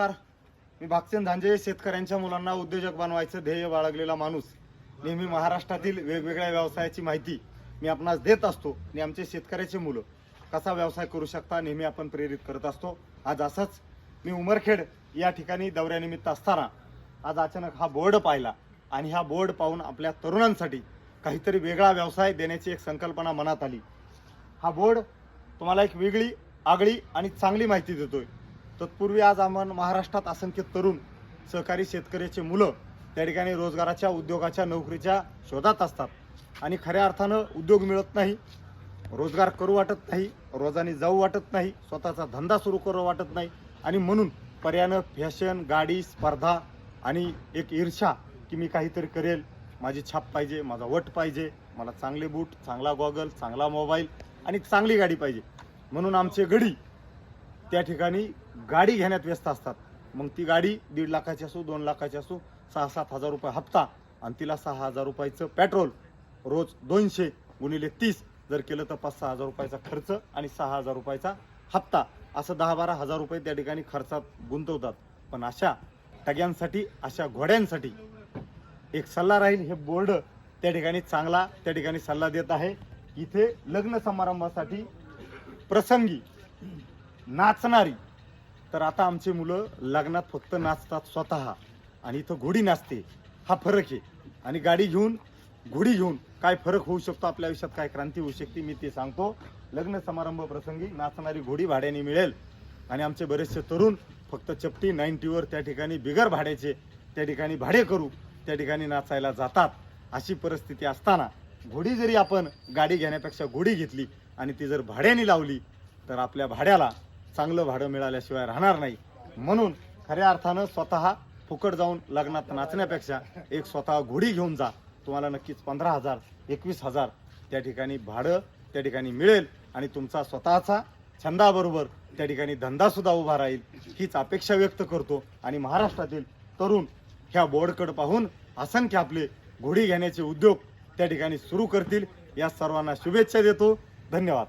नमस्कार मी भागचंद झांजे शेतकऱ्यांच्या मुलांना उद्योजक बनवायचं ध्येय बाळगलेला माणूस. नेहमी महाराष्ट्रातील वेगवेगळ्या व्यवसायाची माहिती मी आपणास देत असतो. आणि आमचे शेतकऱ्याचे मुलं कसा व्यवसाय करू शकता नेहमी आपण प्रेरित करत असतो. आज असंच मी उमरखेड या ठिकाणी दौऱ्यानिमित्त असताना आज अचानक हा बोर्ड पाहिला. आणि हा बोर्ड पाहून आपल्या तरुणांसाठी काहीतरी वेगळा व्यवसाय देण्याची एक संकल्पना मनात आली. हा बोर्ड तुम्हाला एक वेगळी आगळी आणि चांगली माहिती देतोय. तत्पूर्वी आज आपण महाराष्ट्रात असंख्य तरुण सहकारी शेतकऱ्याचे मुलं त्या ठिकाणी रोजगाराच्या उद्योगाच्या नोकरीच्या शोधात असतात. आणि खऱ्या अर्थानं उद्योग मिळत नाही रोजगार करू वाटत नाही रोजाने जाऊ वाटत नाही स्वतःचा धंदा सुरू करू वाटत नाही. आणि म्हणून पर्यानं फॅशन गाडी स्पर्धा आणि एक ईर्षा की मी काहीतरी करेल माझी छाप पाहिजे माझा वट पाहिजे मला चांगले बूट चांगला गॉगल चांगला मोबाईल आणि चांगली गाडी पाहिजे. म्हणून आमचे गडी त्या ठिकाणी गाडी घेण्यात व्यस्त असतात. मग ती गाडी दीड लाखाची असो दोन लाखाची असो सहा सात हजार रुपये हप्ता आणि तिला सहा हजार रुपयाचं पेट्रोल. रोज दोनशे गुणिले तीस जर केलं तर पाच सहा हजार रुपयाचा खर्च आणि सहा हजार रुपयाचा हप्ता. असं दहा बारा हजार रुपये त्या ठिकाणी खर्चात गुंतवतात. पण अशा टग्यांसाठी अशा घोड्यांसाठी एक सल्ला राहील. हे बोर्ड त्या ठिकाणी चांगला त्या ठिकाणी सल्ला देत आहे. इथे लग्न समारंभासाठी प्रसंगी नाचणारी. तर आता आमची मुलं लग्नात फक्त नाचतात स्वतः. आणि इथं घोडी नाचते. हा फरक आहे. आणि गाडी घेऊन घोडी घेऊन काय फरक होऊ शकतो आपल्या आयुष्यात? काय क्रांती होऊ शकते? मी ते सांगतो. लग्न समारंभ प्रसंगी नाचणारी घोडी भाड्याने मिळेल. आणि आमचे बरेचसे तरुण फक्त चपटी नाईन्टीवर त्या ठिकाणी बिगर भाड्याचे त्या ठिकाणी भाडे करू त्या ठिकाणी नाचायला जातात. अशी परिस्थिती असताना घोडी जरी आपण गाडी घेण्यापेक्षा घोडी घेतली आणि ती जर भाड्याने लावली तर आपल्या भाड्याला चांगलं भाडं मिळाल्याशिवाय राहणार नाही. म्हणून खऱ्या अर्थानं स्वतः फुकट जाऊन लग्नात नाचण्यापेक्षा एक स्वतः घोडी घेऊन जा. तुम्हाला नक्कीच पंधरा हजार एकवीस हजार त्या ठिकाणी भाडं त्या ठिकाणी मिळेल आणि तुमचा स्वतःचा छंदाबरोबर त्या ठिकाणी धंदा सुद्धा उभा राहील हीच अपेक्षा व्यक्त करतो. आणि महाराष्ट्रातील तरुण ह्या बोर्डकडे पाहून असंख्य आपले घोडी घेण्याचे उद्योग त्या ठिकाणी सुरू करतील. या सर्वांना शुभेच्छा देतो. धन्यवाद.